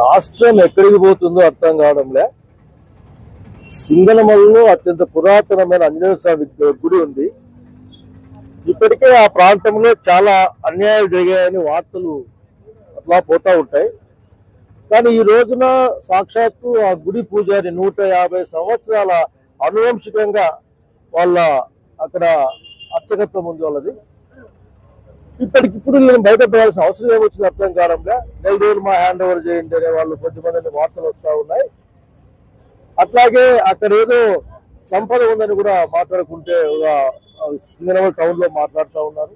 రాష్ట్రం ఎక్కడికి పోతుందో అర్థం కావడంలే. సింగనమల్లో అత్యంత పురాతనమైన ఆంజనేయ స్వామి గుడి ఉంది. ఇప్పటికే ఆ ప్రాంతంలో చాలా అన్యాయాలు జరిగాయని వార్తలు అట్లా పోతా ఉంటాయి. కానీ ఈ రోజున సాక్షాత్తు ఆ గుడి పూజారి నూట యాభై సంవత్సరాల అనువంశికంగా వాళ్ళ అక్కడ అర్చకత్వం ఉంది వాళ్ళది. ఇప్పటికిప్పుడు నేను బయటపడాల్సిన అవసరం ఏమొచ్చింది అర్థం కావడంగా నెల రోజులు మా హ్యాండ్ ఓవర్ చేయండి అనే వాళ్ళు కొద్దిమంది వార్తలు వస్తూ ఉన్నాయి. అట్లాగే అక్కడ ఏదో సంపద ఉందని కూడా మాట్లాడుకుంటే ఒక సింగనవల్ టౌన్లో మాట్లాడుతూ ఉన్నారు.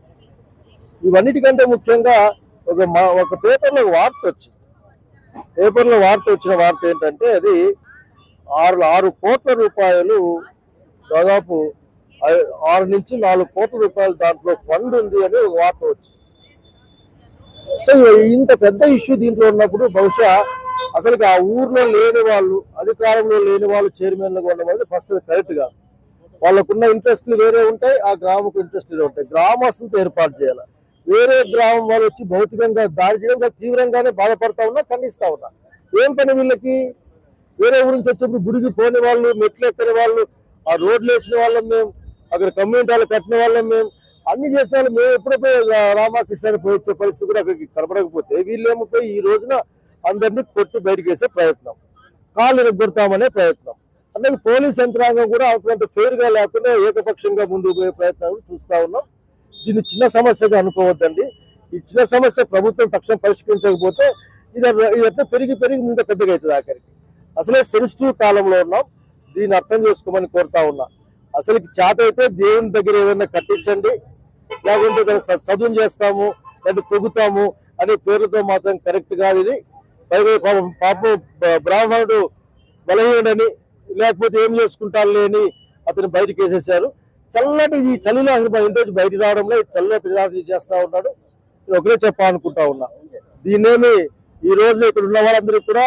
ఇవన్నిటికంటే ముఖ్యంగా ఒక మా- ఒక పేపర్లో వార్త వచ్చింది. పేపర్లో వార్త వచ్చిన వార్త ఏంటంటే అది ఆరు ఆరు కోట్ల రూపాయలు దాదాపు ఆరు నుంచి నాలుగు కోట్ల రూపాయలు దాంట్లో ఫండ్ ఉంది అని ఒక వార్త వచ్చింది. సో ఇంత పెద్ద ఇష్యూ దీంట్లో ఉన్నప్పుడు బహుశా అసలు ఆ ఊర్లో లేని వాళ్ళు అధికారంలో లేని వాళ్ళు చైర్మన్లుగా ఉన్న వాళ్ళు ఫస్ట్ కరెక్ట్గా వాళ్ళకున్న ఇంట్రెస్ట్లు వేరే ఉంటాయి ఆ గ్రామకు ఇంట్రెస్ట్ వేరే ఉంటాయి. గ్రామస్తులతో ఏర్పాటు చేయాలి. వేరే గ్రామం వాళ్ళు వచ్చి భౌతికంగా దాడి చేయడం తీవ్రంగానే బాధపడతా ఉన్నా ఖండిస్తా ఉన్నా. ఏం పని వీళ్ళకి? వేరే ఊరించి నుంచి గుడికి పోని వాళ్ళు మెట్లు ఎక్కని వాళ్ళు ఆ రోడ్లు వేసిన వాళ్ళం మేము. అక్కడ కమ్యూనిటీ వాళ్ళు కట్టిన వాళ్ళం మేము అన్ని చేసిన వాళ్ళు మేము ఎప్పుడైతే రామకృష్ణాన్ని పోయి వచ్చే పరిస్థితి కూడా అక్కడికి కనపడకపోతే వీళ్ళేమో పోయి ఈ రోజున అందరినీ కొట్టి బయటకు వేసే ప్రయత్నం. కాళ్ళు ఎగ్గొడతామనే ప్రయత్నం. అలాగే పోలీస్ యంత్రాంగం కూడా అటువంటి ఫెయిర్గా లేకుండా ఏకపక్షంగా ముందుకు పోయే ప్రయత్నాలు చూస్తా ఉన్నాం. దీన్ని చిన్న సమస్యగా అనుకోవద్దండి. ఈ చిన్న సమస్య ప్రభుత్వం తక్షణం పరిష్కరించకపోతే ఇది ఇదంతా పెరిగి పెరిగి ముందు పెద్దగా అవుతుంది ఆఖరికి. అసలే సెన్సిటివ్ కాలంలో ఉన్నాం. దీన్ని అర్థం చేసుకోమని కోరుతా ఉన్నా. అసలు చేత అయితే దేవుని దగ్గర ఏదైనా కట్టించండి లేకుంటే దాన్ని చదువు చేస్తాము లేదంటే తొగుతాము అనే పేరుతో మాత్రం కరెక్ట్ కాదు ఇది. పైగా పాపం పాపం బ్రాహ్మణుడు బలహీనుడని లేకపోతే ఏం చేసుకుంటాను లేని అతను బయటకు వేసేసారు. చల్లటి ఈ చలిలో అసలు ఇంటి రోజు బయటికి రావడంలో ఈ చల్లటి పిల్లలు చేస్తా ఉన్నాడు. నేను ఒకటే చెప్పాలనుకుంటా ఉన్నా. దీన్నేమి ఈ రోజున ఇక్కడ ఉన్న వాళ్ళందరూ కూడా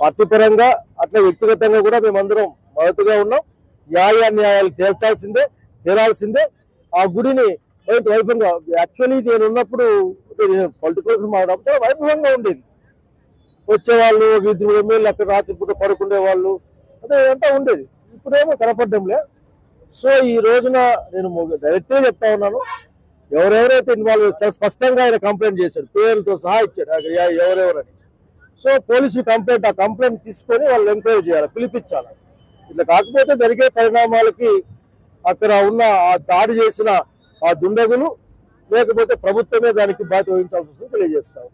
పార్టీ పరంగా అట్లా వ్యక్తిగతంగా కూడా మేమందరం మద్దతుగా ఉన్నాం. న్యాయ న్యాయాలు తేల్చాల్సిందే తేలాల్సిందే. ఆ గుడిని బయట వైభవంగా? యాక్చువల్లీ నేను ఉన్నప్పుడు పొలిటికల్ మాట్లాడడం వైభవంగా ఉండేది. వచ్చేవాళ్ళు ఇద్దరు ఎమ్మెల్యేలు అక్కడ రాత్రిపూట పడుకునే వాళ్ళు అదే అంతా ఉండేది. ఇప్పుడేమో కనపడ్డంలే. సో ఈ రోజున నేను డైరెక్ట్గా చెప్తా ఉన్నాను. ఎవరెవరైతే ఇన్వాల్వ్ చాలా స్పష్టంగా ఆయన కంప్లైంట్ చేశాడు. పేర్లతో సహా ఇచ్చాడు. అక్కడ ఎవరెవరని. సో పోలీసు కంప్లైంట్ ఆ కంప్లైంట్ తీసుకొని వాళ్ళు ఎంక్వైరీ చేయాలి పిలిపించాలి. ఇట్లా కాకపోతే జరిగే పరిణామాలకి అక్కడ ఉన్న ఆ దాడి చేసిన ఆ దుండగులు లేకపోతే ప్రభుత్వమే దానికి బాధ్యత వహించాల్సి వస్తుంది తెలియజేస్తాము.